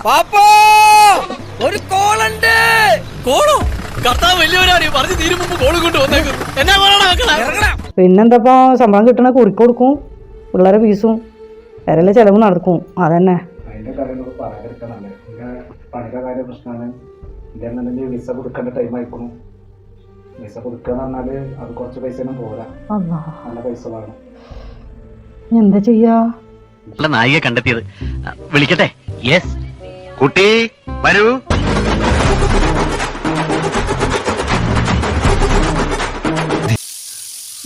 പാപ്പോ ഒരു കോളുണ്ട്. കോളോ? കർത്താവ് വലിയവരാണ് പറഞ്ഞു തീരും മുമ്പ് കോൾ കൊണ്ട് വന്നേക്കും. എന്നാ പറയണ മക്കളെ? ഇറങ്ങടാ പിന്നെന്താ ശമ്പളം കിട്ടണ കുറിക്ക് കൊടുക്കും. പിള്ളേരെ ഫീസും വരല്ലേ ചെലവ് നടക്കും. അതന്നെ. അതിന്റെ കാര്യങ്ങളൊക്കെ പറയാതിരിക്കണം പിന്നെ പണിയുടെ കാര്യം പ്രശ്നമാണ്. ഇല്ലെന്നുണ്ടെങ്കിൽ വിസ കൊടുക്കേണ്ട ടൈം ആയിക്കണു വിസ പറഞ്ഞാൽ അത് കുറച്ച് പൈസ ഒന്നും പോരാ. അല്ലാ നല്ല പൈസ വേണം. എന്താ ചെയ്യാ? നല്ല നായിക കണ്ടെത്തിയത്. വിളിക്കട്ടെ? യെസ് കുട്ടി വരൂ.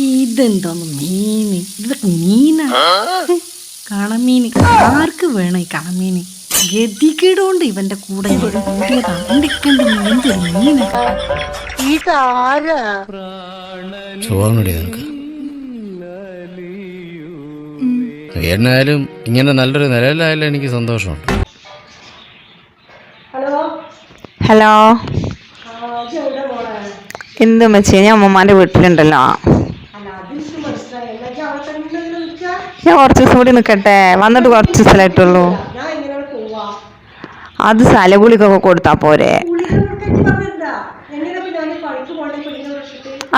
ഇതെന്തോന്ന് മീന്? ഇതൊക്കെ മീനാ? കണമീന് ആർക്ക് വേണം ഈ കണമീന് ഗതികേടുകൊണ്ട് ഇവന്റെ കൂടെ എന്തൊരു മീന്? നിനക്ക് എന്നായാലും ഇങ്ങനെ നല്ലൊരു നിലയിലായാലും എനിക്ക് സന്തോഷമുണ്ട്. ഹലോ എന്ത് മച്ചേ ഞാൻ അമ്മമാന്റെ വീട്ടിലുണ്ടല്ലോ. ഞാൻ കുറച്ച് ദിവസം കൂടി നിൽക്കട്ടെ വന്നിട്ട് കുറച്ച് ദിവസമായിട്ടുള്ളൂ അത് സലഗുളിക്കൊക്കെ കൊടുത്താ പോരെ.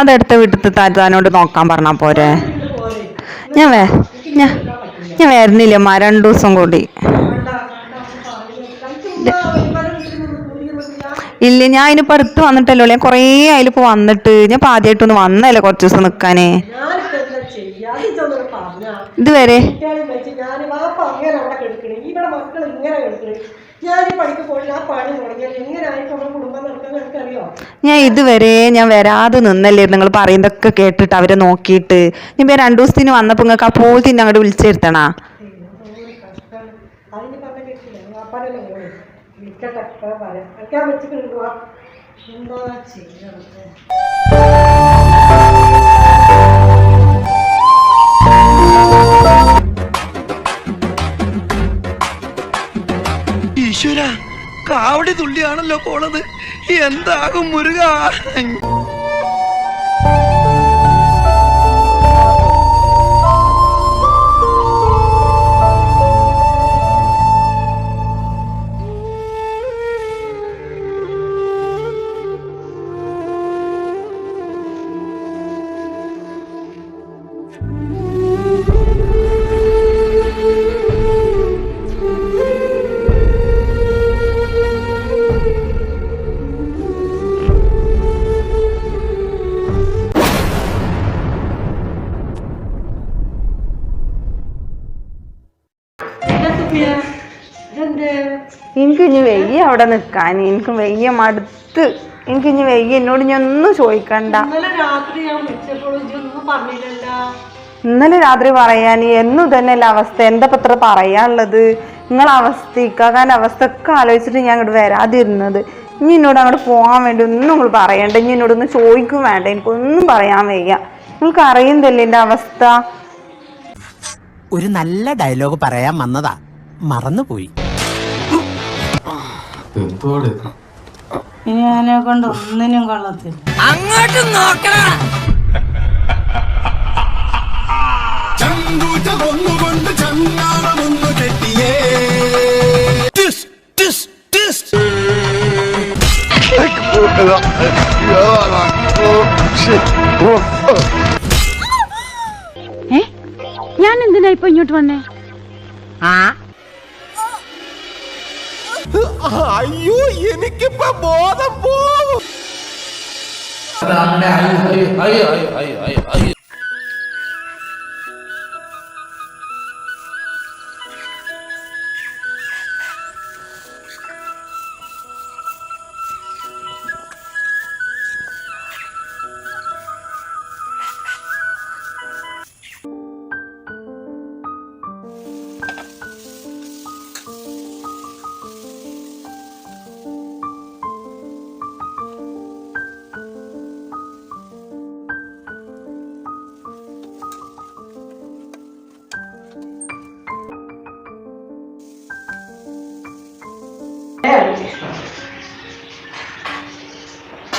അതെടുത്ത വീട്ടിൽ താറ്റാനോട് നോക്കാൻ പറഞ്ഞാ പോരെ. ഞാൻ വേ ഞാൻ ഞാൻ വരുന്നില്ലമ്മ രണ്ടു ദിവസം കൂടി. ഇല്ല ഞാൻ ഇനി അടുത്ത് വന്നിട്ടല്ലോ ഞാൻ കുറേ അതിലിപ്പോ വന്നിട്ട്. ഞാൻ ഇപ്പൊ ആദ്യമായിട്ടൊന്ന് വന്നല്ലേ കുറച്ച് ദിവസം നിക്കാനേ. ഇതുവരെ? ഞാൻ ഇതുവരെ ഞാൻ വരാതെ നിന്നല്ലേ നിങ്ങൾ പറയുന്നതൊക്കെ കേട്ടിട്ട് അവരെ നോക്കിയിട്ട്. ഞാൻ രണ്ടു ദിവസത്തിന് വന്നപ്പോ നിങ്ങൾക്ക് അപ്പോൾ തന്നെ അങ്ങോട്ട് വിളിച്ചിരുത്തണ ഈശ്വര കാവടി തുള്ളിയാണല്ലോ പോണത്. എന്താകും മുരുക? എനിക്ക് ഇനി വെയ്യ അവിടെ നിൽക്കാൻ എനിക്ക് വെയ്യ മടുത്ത്. എനിക്ക് ഇനി വെയ്യ. എന്നോട് ഞാൻ ഒന്നും ചോദിക്കണ്ട. ഇന്നലെ രാത്രി പറയാൻ എന്നും തന്നെയല്ല അവസ്ഥ. എന്താ പത്ര പറയാനുള്ളത്? നിങ്ങളെ അവസ്ഥ ഇക്കാകാന്റെ അവസ്ഥ ഒക്കെ ആലോചിച്ചിട്ട് ഞാൻ അങ്ങോട്ട് വരാതിരുന്നത്. ഇനി എന്നോട് അങ്ങോട്ട് പോകാൻ വേണ്ടി ഒന്നും നിങ്ങൾ പറയണ്ട. ഇനി എന്നോടൊന്നും ചോദിക്കും വേണ്ട. എനിക്കൊന്നും പറയാൻ വയ്യ. നിങ്ങൾക്ക് അറിയുന്നില്ലേ എന്റെ അവസ്ഥ? ഒരു നല്ല ഡയലോഗ് പറയാൻ വന്നതാ. മറന്നുപോയി. ഇനി അതിനെ കൊണ്ട് ഒന്നിനും കൊള്ളത്തില്ല. അങ്ങോട്ട് നോക്കടാ. ഞാൻ എന്തിനാ ഇപ്പൊ ഇങ്ങോട്ട് വന്നേ? അയ്യോ എനിക്കിപ്പോ ബോധം പോകും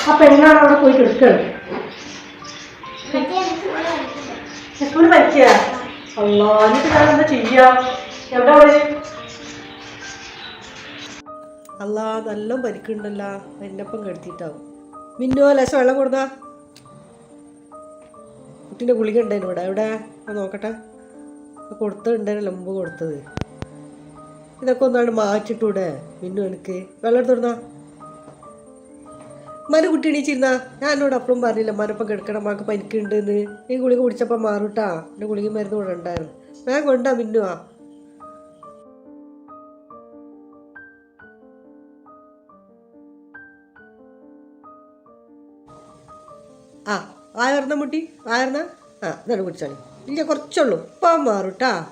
ആ പെണ്ണാണ് അവിടെ പോയി കിടക്കുന്നത് സ്കൂളിൽ പഠിക്കുക? അല്ലോ എന്നിട്ട് ഞാൻ എന്താ ചെയ്യാ? എവിടെ അവൾ? അല്ല നല്ല പരിക്കുണ്ടല്ലോ എന്നപ്പം കെടുത്തിട്ടാവും. മിന്നോ ലേശം വെള്ളം കൊടുത്താ കുട്ടീന്റെ ഗുളിക ഉണ്ടായിരുന്നു ഇവിടെ. എവിടെ? ആ നോക്കട്ടെ. കൊടുത്തുണ്ടായിരുന്നു മുമ്പ് കൊടുത്തത്. ഇതൊക്കെ ഒന്നാണ് മാറ്റിട്ടൂടെ? മിന്നു എനിക്ക്. വെള്ളം എടുത്തോടുന്നാ മന കുട്ടി എണീച്ചിരുന്നാ. ഞാൻ എന്നോട് അപ്പളും പറഞ്ഞില്ല മനപ്പം കിടക്കണം മാക്ക് പനിക്കുണ്ടെന്ന്. ഈ ഗുളിക കുടിച്ചപ്പോൾ മാറൂട്ടാ. എന്റെ ഗുളിക മരുന്ന് കൂടെ ഉണ്ടായിരുന്നു. ഞാൻ കൊണ്ടാ മിന്നുവാ. ആ വായർന്ന മുട്ടി. വായർന്ന ആ ഇതാണ് കുടിച്ചാണി ഇല്ല കുറച്ചുള്ളൂ. ഇപ്പം മാറൂട്ടാ.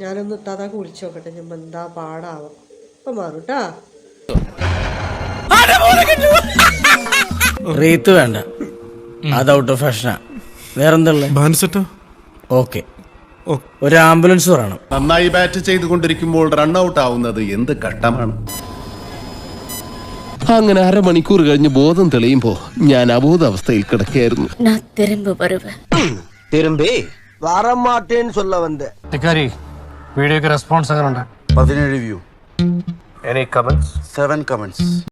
ഞാനൊന്ന് ഇത്താതാക്ക് വിളിച്ചു നോക്കട്ടെ ഞാൻ എന്താ പാടാവാം ഇപ്പം മാറൂട്ടാ റീത്ത് വേണ്ട അത് ഔട്ട് ഓഫ് ഫാഷനാ വേറെന്തല്ലേ ബാൻസെട്ടോ ഓക്കെ ഒരു ആംബുലൻസ് പറയണം നന്നായി ബാറ്റ് ചെയ്തുകൊണ്ടിരിക്കുമ്പോൾ റൺഔട്ട് ആവുന്നത് എന്ത് ഘട്ടമാണ് അങ്ങനെ അരമണിക്കൂർ കഴിഞ്ഞ് ബോധം തെളിയുമ്പോ ഞാൻ അബോധാവസ്ഥയിൽ കിടക്കുകയായിരുന്നു நான் திரும்ப வருவேன் തിരുമ്പി വരമാട്ടേന്ന് சொல்ல വന്ന് വീഡിയോക്ക് റെസ്പോൺസ് അങ്ങനെ ഉണ്ട്. പതിനേഴ് view any comments seven comments